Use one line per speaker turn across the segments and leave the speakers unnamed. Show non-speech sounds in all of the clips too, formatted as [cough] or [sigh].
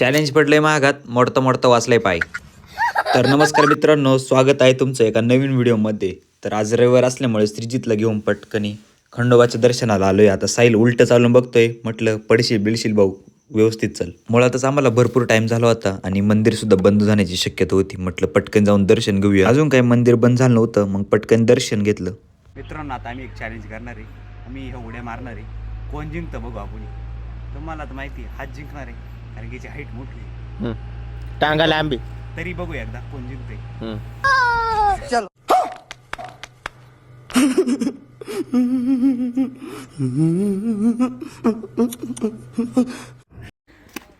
Challenge पडले महागात मोडता मोडतं वाचले पाय. तर नमस्कार मित्रांनो स्वागत आहे तुमचं एका नवीन व्हिडिओमध्ये. तर आज रविवार असल्यामुळे श्रीजितला घेऊन पटकनी खंडोबाच्या दर्शनाला आलोय. आता साईल उलट चालून बघतोय म्हटलं पडशील बिळशील भाऊ व्यवस्थित चल. मुळातच आम्हाला भरपूर टाइम झाला होता आणि मंदिर सुद्धा बंद जाण्याची शक्यता होती. म्हटलं पटकन जाऊन दर्शन घेऊया. अजून काही मंदिर बंद झालं नव्हतं मग पटकन दर्शन घेतलं.
मित्रांनो आता आम्ही एक चॅलेंज करणार आहे. आम्ही ह्या उड्या मारणार आहे. कोण जिंकतं बघू आपण. तुम्हाला तर माहिती आहे, जिंकणार आहे. कारण की याची हाईट मोठी आहे.
टांगा लांबी.
तरी बघू एकदा कोण जिंकते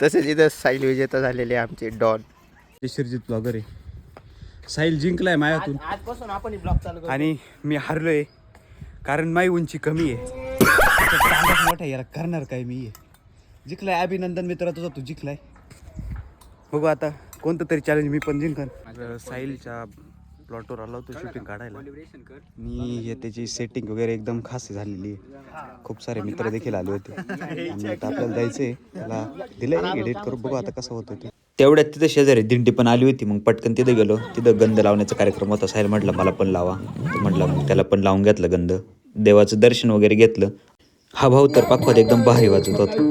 तसेच इथं साईल विजेता झालेले आमचे डॉन.
शिरजित ब्लॉगर आहे. साहिल जिंकलाय मायातून.
आजपासून आपण ब्लॉग चालू
आणि मी हारलोय कारण माझी उंची कमी आहे. [laughs] मोठा आहे, याला करणार काय मी आहे? जिंकलाय अभिनंदन मित्रा तुझा तू जिंकलाय. बघू आता कोणतं तरी चॅलेंज मी पण जिंकन. साहिलच्या प्लॉटवर आलो होतो शूटिंग काढायला. मी हे त्याची सेटिंग वगैरे एकदम खास झालेली आहे. खूप सारे मित्र देखील आले होते. आणि आता आपल्याला जायचंय. त्याला दिलंय एडिट करून. बघू आता कसं होतं ते.
तेवढ्यात तिथं शेजारी दिंडी पण आली होती. मग पटकन तिथं गेलो. तिथं गंध लावण्याचा कार्यक्रम होता. साहेब म्हटलं मला पण लावा. म्हटलं मग त्याला पण लावून घेतलं गंध. देवाचं दर्शन वगैरे घेतलं. हा भाऊ तर पाखवात एकदम भारी वाजत होता.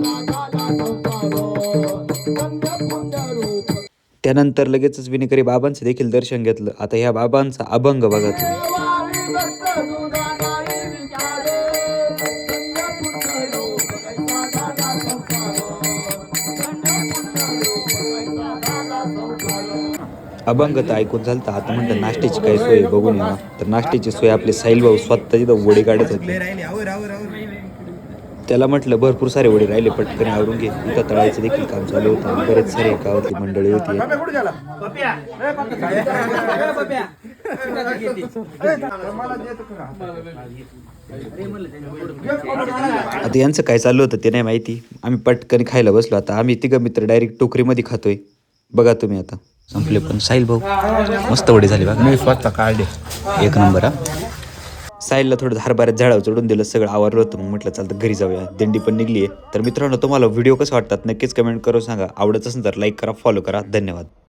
त्यानंतर लगेचच विनेकरी बाबांचं देखील दर्शन घेतलं. आता ह्या बाबांचा अभंग बघा तुम्ही. अभंग तर ऐकून झालं तर आता म्हणतात नाश्त्याची काय सोय बघून या तर नाश्त्याची सोय आपले साईल भाऊ स्वतः तिथं वडी काढत होते. त्याला म्हटलं भरपूर सारे वडे राहिले पटकन आवरून घे. इथं तळायचं देखील काम चालू होतं. बरेच सारे गावातली मंडळी होती. आता यांचं काय चाललं होतं ते नाही माहिती. आम्ही पटकन खायला बसलो. आता आम्ही तिघं मित्र डायरेक्ट टोकरीमध्ये खातोय. बघा तुम्ही आता. संपले पण. साहिल भाऊ मस्त वडे झाले बघा.
मी स्वतः काढले.
एक नंबर हा. साईलला थोडं हरभऱ्यात झाडावर चढून दिलं सगळं आवरलं होतं मग म्हटलं चालतं घरी जाऊया दिंडी पण निघली आहे तर मित्रांनो तुम्हाला व्हिडिओ कसं वाटतात नक्कीच कमेंट करून सांगा. आवडत असेल तर लाईक करा फॉलो करा. धन्यवाद.